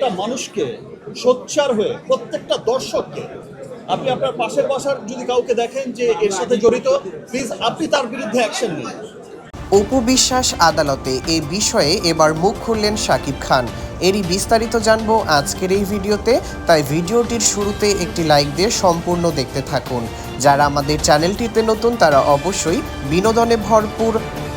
প্রত্যেকটা মানুষকে সোচ্চার হয়ে, প্রত্যেকটা দর্শককে। আপনি আপনার পাশের বাসার যদি কাউকে দেখেন যে এর সাথে জড়িত প্লিজ আপনি তার বিরুদ্ধে অ্যাকশন নিন। অপু বিশ্বাস আদালতে এ বিষয়ে এবার মুখ খুললেন শাকিব খান। এরই বিস্তারিত জানব আজকের এই ভিডিওতে। তাই ভিডিওটির শুরুতে একটি লাইক দিয়ে সম্পূর্ণ দেখতে থাকুন। যারা আমাদের চ্যানেলটিতে নতুন, তারা অবশ্যই বিনোদনে ভরপুর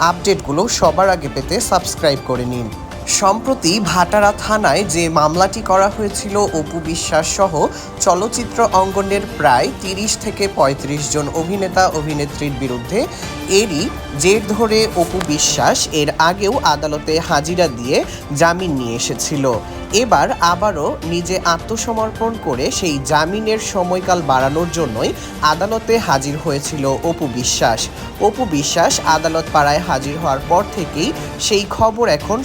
আপডেটগুলো সবার আগে পেতে সাবস্ক্রাইব করে নিন। সম্প্রতি ভাটারা থানায় যে মামলাটি করা হয়েছিল, অপু বিশ্বাস সহ চলচ্চিত্র অঙ্গনের প্রায় তিরিশ থেকে ৩৫ জন অভিনেতা অভিনেত্রীর বিরুদ্ধে এরই জের ধরে অপু বিশ্বাস এর আগেও আদালতে হাজিরা দিয়ে জামিন নিয়ে এসেছিল। এবার আবারও নিজে আত্মসমর্পণ করে সেই জামিনের সময়কাল বাড়ানোর জন্যই আদালতে হাজির হয়েছিল অপু বিশ্বাস। অপু বিশ্বাস আদালত পাড়ায় হাজির হওয়ার পর থেকেই সেই খবর এখন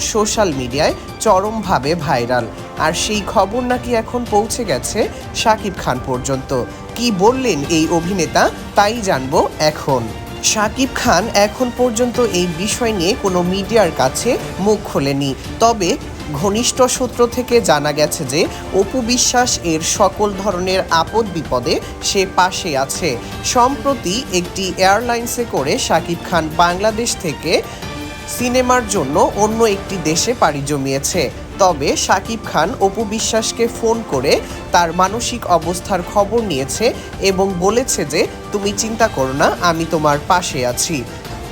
সোশ্যাল মিডিয়ায় চরমভাবে ভাইরাল আর সেই খবর নাকি এখন পৌঁছে গেছে শাকিব খান পর্যন্ত। কি বললেন এই অভিনেতা তাই জানব এখন। শাকিব খান এখন পর্যন্ত এই বিষয় নিয়ে কোনো মিডিয়ার কাছে মুখ খোলেনি। তবে ঘনিষ্ঠ সূত্র থেকে জানা গেছে যে, অপু বিশ্বাস এর সকল ধরনের আপদ বিপদে সে পাশে আছে। সম্প্রতি একটি এয়ারলাইন্সে করে শাকিব খান বাংলাদেশ থেকে সিনেমার জন্য অন্য একটি দেশে পাড়ি জমিয়েছে। তবে শাকিব খান অপু বিশ্বাসকে ফোন করে তার মানসিক অবস্থার খবর নিয়েছে এবং বলেছে যে, তুমি চিন্তা করো না, আমি তোমার পাশে আছি।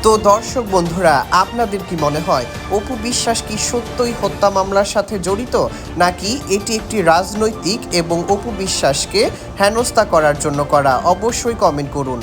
তো দর্শক বন্ধুরা, আপনাদের কি মনে হয়, অপু বিশ্বাস কি সত্যই হত্যা মামলার সাথে জড়িত, নাকি এটি একটি রাজনৈতিক এবং অপু বিশ্বাসকে হেনস্থা করার জন্য করা? অবশ্যই কমেন্ট করুন।